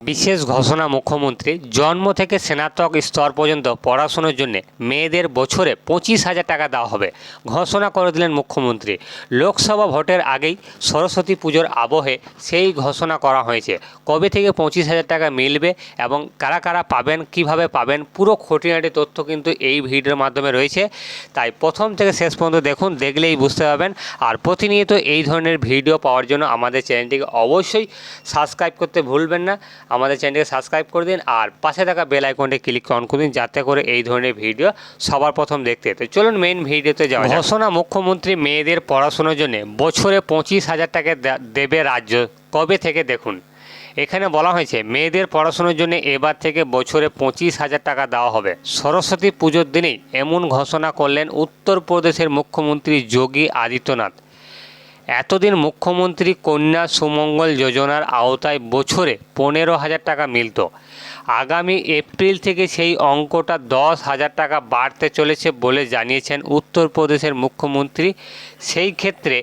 বিশেষ ঘোষণা মুখ্যমন্ত্রী জন্ম থেকে স্নাতক স্তর পর্যন্ত পড়াশোনার জন্য মেয়েদের বছরে পঁচিশ হাজার টাকা দেওয়া হবে। ঘোষণা করে দিলেন মুখ্যমন্ত্রী। লোকসভা ভোটের আগেই সরস্বতী পুজোর আবহে সেই ঘোষণা করা হয়েছে। কবে থেকে পঁচিশ হাজার টাকা মিলবে এবং কারা কারা পাবেন, কীভাবে পাবেন, পুরো খুঁটিনাটি তথ্য কিন্তু এই ভিডিওর মাধ্যমে রয়েছে। তাই প্রথম থেকে শেষ পর্যন্ত দেখুন, দেখলেই বুঝতে পারবেন। আর প্রতিনিয়ত এই ধরনের ভিডিও পাওয়ার জন্য আমাদের চ্যানেলটিকে অবশ্যই সাবস্ক্রাইব করতে ভুলবেন না। আমাদের চ্যানেলটিকে সাবস্ক্রাইব করে দিন আর পাশে থাকা বেল আইকনটি ক্লিক অন করে দিন যাতে করে এই ধরনের ভিডিও সবার প্রথম দেখতে তো চলুন মেইন ভিডিওতে যাওয়া। ঘোষণা, মুখ্যমন্ত্রী মেয়েদের পড়াশোনার জন্য বছরে পঁচিশ হাজার টাকা দেবে রাজ্য। কবে থেকে দেখুন? এখানে বলা হয়েছে, মেয়েদের পড়াশোনার জন্য এবার থেকে বছরে পঁচিশ হাজার টাকা দেওয়া হবে। সরস্বতী পুজোর দিনেই এমন ঘোষণা করলেন উত্তরপ্রদেশের মুখ্যমন্ত্রী যোগী আদিত্যনাথ। এতদিন মুখ্যমন্ত্রী কন্যা সুমঙ্গল যোজনার আওতায় বছরে পনেরো হাজার টাকা মিলত। আগামী এপ্রিল থেকে সেই অঙ্কটা দশ হাজার টাকা বাড়তে চলেছে বলে জানিয়েছেন উত্তরপ্রদেশের মুখ্যমন্ত্রী। সেই ক্ষেত্রে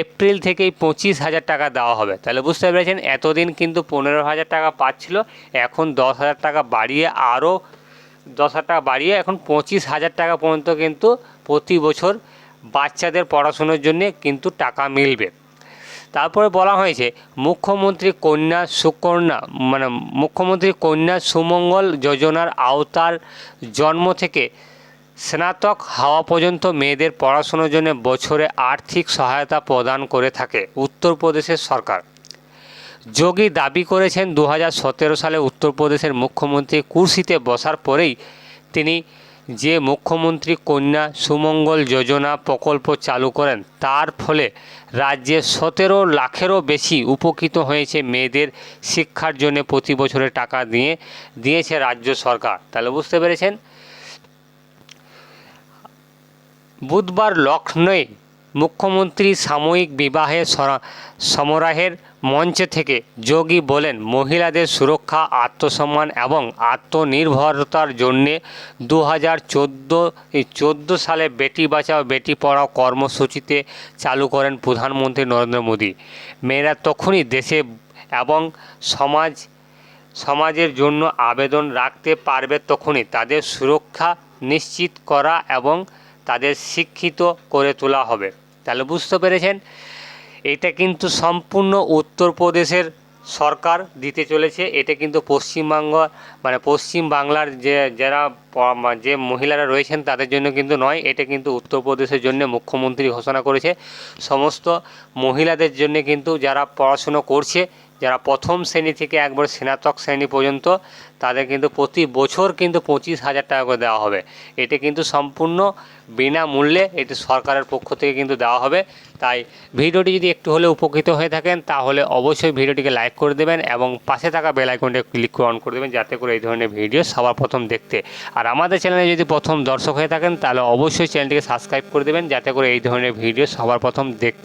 এপ্রিল থেকেই পঁচিশ হাজার টাকা দেওয়া হবে। তাহলে বুঝতে পেরেছেন, এতদিন কিন্তু পনেরো হাজার টাকা পাচ্ছিল, এখন দশ হাজার টাকা বাড়িয়ে আরও দশ হাজার টাকা বাড়িয়ে এখন পঁচিশ হাজার টাকা পর্যন্ত কিন্তু প্রতি বছর বাচ্চাদের পড়াশোনার জন্য কিন্তু টাকা মিলবে। তারপরে বলা হয়েছে, মুখ্যমন্ত্রী কন্যা সুকন্যা মানে মুখ্যমন্ত্রী কন্যা সুমঙ্গল যোজনার আওতার জন্ম থেকে স্নাতক হওয়া পর্যন্ত মেয়েদের পড়াশোনার জন্য বছরে আর্থিক সহায়তা প্রদান করে থাকে উত্তরপ্রদেশের সরকার। যোগী দাবি করেছেন দু হাজার সতেরো সালে উত্তরপ্রদেশের মুখ্যমন্ত্রী কুর্সিতে বসার পরেই তিনি যে মুখ্যমন্ত্রী কন্যা সুমঙ্গল যোজনা প্রকল্প চালু করেন, তার ফলে রাজ্যে সতেরো লাখেরও বেশি উপকৃত হয়েছে মেয়েদের শিক্ষার জন্য প্রতি বছরে টাকা দিয়ে, দিয়েছে রাজ্য সরকার। তাহলে বুঝতে পেরেছেন? বুধবার লখনৌয়ে মুখ্যমন্ত্রী সাময়িক বিবাহে সমরাহের মঞ্চ থেকে যোগী বলেন, মহিলাদের সুরক্ষা, আত্মসম্মান এবং আত্মনির্ভরতার জন্যে দু হাজার চোদ্দ সালে বেটি বাঁচাও, বেটি পড়াও কর্মসূচিতে চালু করেন প্রধানমন্ত্রী নরেন্দ্র মোদী। মেয়েরা তখনই দেশে এবং সমাজ, সমাজের জন্য আবেদন রাখতে পারবে তখনই তাদের সুরক্ষা নিশ্চিত করা এবং তাদের শিক্ষিত করে তোলা হবে। তাহলে বুঝতে পেরেছেন? এটা কিন্তু সম্পূর্ণ উত্তরপ্রদেশের সরকার দিতে চলেছে। এটা কিন্তু পশ্চিমবঙ্গ মানে পশ্চিম বাংলার যে, যারা যে মহিলারা রয়েছেন তাদের জন্য কিন্তু নয়। এটা কিন্তু উত্তরপ্রদেশের জন্য মুখ্যমন্ত্রী ঘোষণা করেছে। সমস্ত মহিলাদের জন্য কিন্তু যারা পড়াশুনো করছে যারা প্রথম শ্রেণি থেকে একবার স্নাতক শ্রেণি পর্যন্ত, তাদের কিন্তু প্রতি বছর কিন্তু পঁচিশ হাজার টাকা করে দেওয়া হবে। এটা কিন্তু সম্পূর্ণ বিনামূল্যে এটি সরকারের পক্ষ থেকে কিন্তু দেওয়া হবে। তাই ভিডিওটি যদি একটু হলে উপকৃত হয়ে থাকেন, তাহলে অবশ্যই ভিডিওটিকে লাইক করে দেবেন এবং পাশে থাকা বেল আইকনটা ক্লিক করে অন করে দেবেন যাতে করে এই ধরনের ভিডিও সবার প্রথম দেখতে। আর আমাদের চ্যানেলে যদি প্রথম দর্শক হয়ে থাকেন, তাহলে অবশ্যই চ্যানেলটিকে সাবস্ক্রাইব করে দেবেন যাতে করে এই ধরনের ভিডিও সবার প্রথম দেখতে